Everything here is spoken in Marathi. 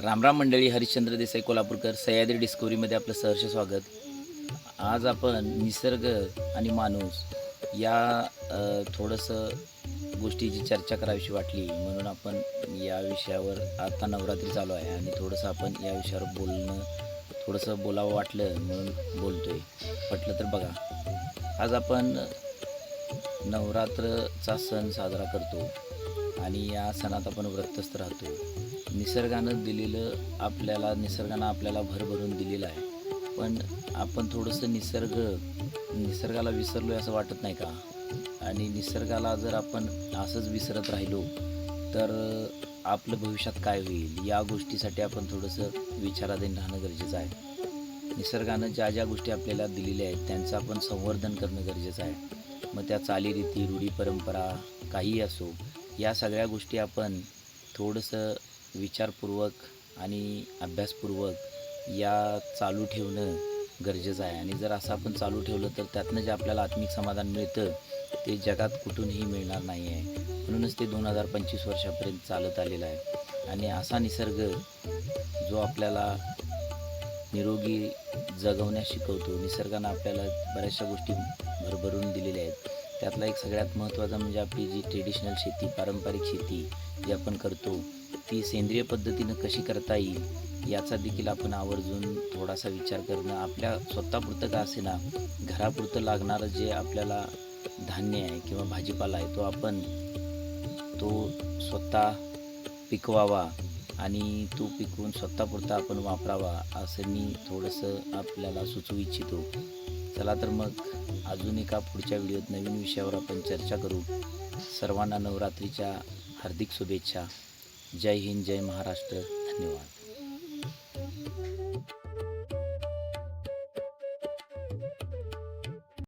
रामराम मंडळी हरिश्चंद्र देसाई कोल्हापूरकर सह्याद्री डिस्कवरीमध्ये आपलं सहर्ष स्वागत. आज आपण निसर्ग आणि माणूस या थोडंसं गोष्टीची चर्चा करावीशी वाटली. म्हणून आपण या विषयावर आता नवरात्री चालू आहे आणि थोडंसं आपण या विषयावर बोलणं थोडंसं बोलावं वाटलं म्हणून बोलतोय. पटलं तर बघा आज आपण नवरात्रचा सण साजरा करतो. आणि या सणात आपण व्रतस्थ राहतो. निसर्गानं दिलेलं आपल्याला निसर्गानं आपल्याला भरभरून दिलेलं आहे. पण आपण थोडंसं निसर्ग निसर्गाला विसरलो असं वाटत नाही का? आणि निसर्गाला जर आपण असंच विसरत राहिलो तर आपलं भविष्यात काय होईल? या गोष्टीसाठी आपण थोडंसं विचाराधीन राहणं गरजेचं आहे. निसर्गानं ज्या ज्या गोष्टी आपल्याला दिलेल्या आहेत त्यांचं आपण संवर्धन करणं गरजेचं आहे. मग त्या चालीरीती रूढी परंपरा काहीही असो या सगळ्या गोष्टी आपण थोडंसं विचारपूर्वक आणि अभ्यासपूर्वक या चालू ठेवणं गरजेचं आहे. आणि जर असं आपण चालू ठेवलं तर त्यातनं जे आपल्याला आत्मिक समाधान मिळतं ते जगात कुठूनही मिळणार नाही आहे. म्हणूनच ते दोन हजार पंचवीस वर्षापर्यंत चालत आलेलं आहे. आणि असा निसर्ग जो आपल्याला निरोगी जगवण्यास शिकवतो निसर्गानं आपल्याला बऱ्याचशा गोष्टी भरभरून दिलेल्या आहेत. त्यातला एक सगळ्यात महत्त्वाचा म्हणजे आपली जी ट्रेडिशनल शेती पारंपरिक शेती जी आपण करतो ती सेंद्रिय पद्धतीनं कशी करता येईल याचा देखील आपण आवर्जून थोडासा विचार करणं आपल्या स्वतःपुरतं का असेना घरापुरतं लागणारं जे आपल्याला धान्य आहे किंवा भाजीपाला आहे तो आपण तो स्वतः पिकवावा आणि तो पिकवून स्वतःपुरता आपण वापरावा असं मी थोडंसं आपल्याला सुचवू इच्छितो. चला तर मग अजून एका पुढच्या व्हिडिओत नवीन विषयावर आपण चर्चा करू. सर्वांना नवरात्रीच्या हार्दिक शुभेच्छा. जय हिंद जय महाराष्ट्र. धन्यवाद.